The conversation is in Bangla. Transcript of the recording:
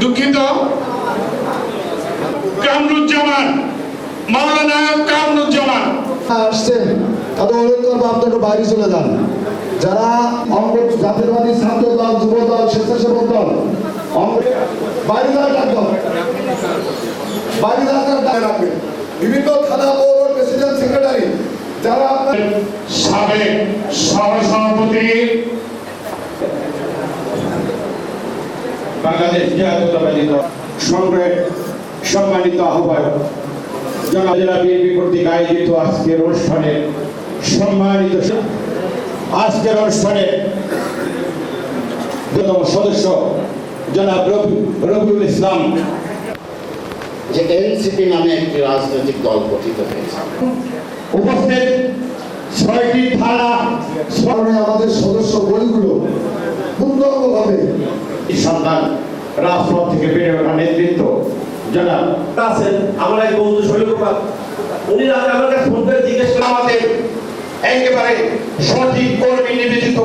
দুঃখিত। কামরুজ্জামান মাওলানা কামরুজ্জামান। আসছেন তাদের অনুরোধ করব বাইরে চলে যান। যারা অঙ্গ জাতীয়বাদী ছাত্র দল যুব দল স্বেচ্ছাসেবক দল অঙ্গ বাইরে যাওয়ার বাইরে যাওয়ার ডাক রাখবেন বিভিন্ন থানা পৌর প্রেসিডেন্ট সেক্রেটারি যারা সাবেক সহসভাপতি বাংলাদেশ জাতীয়তাবাদী দল সম্মানিত আহ্বায়ক জনাব জেলা বিএনপি কর্তৃক আয়োজিত আজকের অনুষ্ঠানে সম্মানিত স- আজকের অনুষ্ঠানে প্রথম সদস্য জনাব রবি- রবিউল ইসলাম। যে এনসিপি নামে একটি রাজনৈতিক দল গঠিত হয়েছে। উপস্থিত ছয়টি থানা আমাদের সদস্য বলিগুলো পূর্ণাঙ্গভাবে সন্তান রাজপথ থেকে বেড়ে ওঠা নেতৃত্ব। জনাব আছেন আমার এক বন্ধু শৈলকুমার উনি রাতে আমার ফোন করে জিজ্ঞেস করে আমাদের একেবারে সঠিক কর্মী নিবেদিত